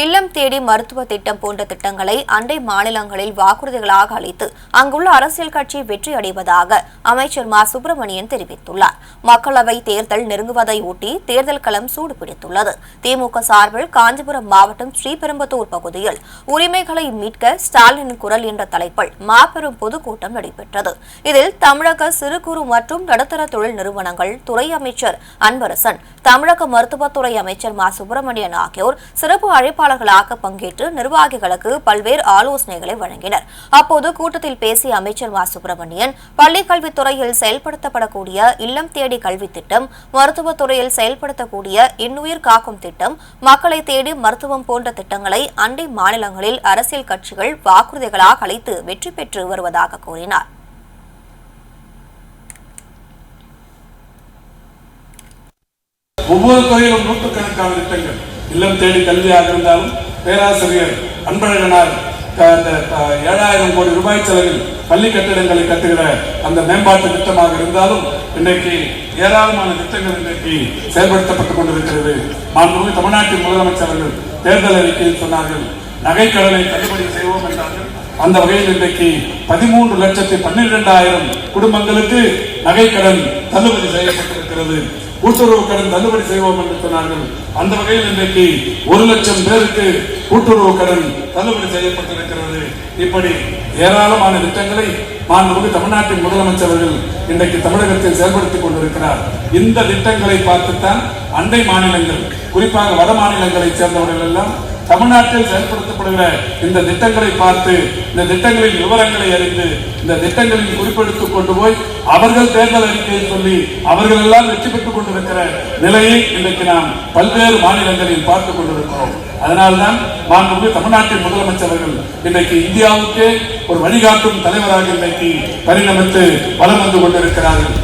இல்லம் தேடி மருத்துவ திட்டம் போன்ற திட்டங்களை அண்டை மாநிலங்களில் வாக்குறுதிகளாக அளித்து அங்குள்ள அரசியல் கட்சி வெற்றி அடைவதாக அமைச்சர் மா. சுப்பிரமணியன் தெரிவித்துள்ளார். மக்களவை தேர்தல் நெருங்குவதை ஒட்டி தேர்தல் களம் சூடுபிடித்துள்ளது. திமுக சார்பில் காஞ்சிபுரம் மாவட்டம் ஸ்ரீபெரும்புத்தூர் பகுதியில் உரிமைகளை மீட்க ஸ்டாலின் குரல் என்ற தலைப்பில் மாபெரும் பொதுக்கூட்டம் நடைபெற்றது. இதில் தமிழக சிறு குறு மற்றும் நடுத்தர தொழில் நிறுவனங்கள் துறை அமைச்சர் அன்பரசன் தமிழக மருத்துவத்துறை அமைச்சர் மா. சுப்பிரமணியன் ஆகியோர் சிறப்பு அழைப்பாளர்களாக பங்கேற்று நிர்வாகிகளுக்கு பல்வேறு ஆலோசனைகளை வழங்கினர். அப்போது கூட்டத்தில் பேசிய அமைச்சர் மா. சுப்பிரமணியன் பள்ளிக்கல்வித்துறையில் செயல்படுத்தப்படக்கூடிய இல்லம் தேடி கல்வி திட்டம் மருத்துவத்துறையில் செயல்படுத்தக்கூடிய இன்னுயிர் காக்கும் திட்டம் மக்களை தேடி மருத்துவம் போன்ற திட்டங்களை அண்டை மாநிலங்களில் அரசியல் கட்சிகள் வாக்குறுதிகளாக அளித்து வெற்றி பெற்று வருவதாக கூறினார். ஒவ்வொரு துறையிலும் நூற்றுக்கணக்கான திட்டங்கள். இல்லம் தேடி கல்வியாக இருந்தாலும் பேராசிரியர் அன்பழகனார் ஏழாயிரம் கோடி ரூபாய் செலவில் பள்ளி கட்டிடங்களை கட்டுகிற அந்த மேம்பாட்டு திட்டமாக இருந்தாலும் இன்றைக்கு ஏராளமான திட்டங்கள் இன்றைக்கு செயல்படுத்தப்பட்டுக் கொண்டிருக்கிறது. மாண்புமிகு தமிழ்நாட்டின் முதலமைச்சர்கள் தேர்தல் அறிக்கையில் சொன்னார்கள் நகைக்கடனை தள்ளுபடி செய்வோம் என்ற அந்த வகையில் இன்றைக்கு பதிமூன்று லட்சத்தி பன்னிரெண்டாயிரம் குடும்பங்களுக்கு நகைக்கடன் தள்ளுபடி செய்யப்பட்டிருக்கிறது. கூட்டுறவு கடன் தள்ளுபடி செய்வோம் என்று சொன்னார்கள். அந்த வகையில் இன்றைக்கு ஒரு லட்சம் பேருக்கு கூட்டுறவு கடன் தள்ளுபடி செய்யப்பட்டிருக்கிறது. இப்படி ஏராளமான திட்டங்களை மாண்புமிகு தமிழ்நாட்டின் முதலமைச்சர்கள் இன்றைக்கு தமிழகத்தில் செயல்படுத்திக் கொண்டிருக்கிறார். இந்த திட்டங்களை பார்த்துத்தான் அண்டை மாநிலங்கள் குறிப்பாக வட மாநிலங்களைச் சேர்ந்தவர்கள் எல்லாம் தமிழ்நாட்டில் செயல்படுத்தப்படுகிற இந்த திட்டங்களை பார்த்து இந்த திட்டங்களின் விவரங்களை அறிந்து இந்த திட்டங்களின் குறிப்பெடுத்துக் கொண்டு போய் அவர்கள் தேர்தல் அறிக்கையை சொல்லி அவர்கள் எல்லாம் வெற்றி பெற்றுக் கொண்டிருக்கிற நிலையை இன்றைக்கு நாம் பல்வேறு மாநிலங்களில் பார்த்துக் கொண்டிருக்கிறோம். அதனால்தான் மாண்புமிகு தமிழ்நாட்டின் முதலமைச்சர்கள் இன்றைக்கு இந்தியாவுக்கே ஒரு வழிகாட்டும் தலைவராக இன்றைக்கு பரிணமித்து வலம் வந்து கொண்டிருக்கிறார்கள்.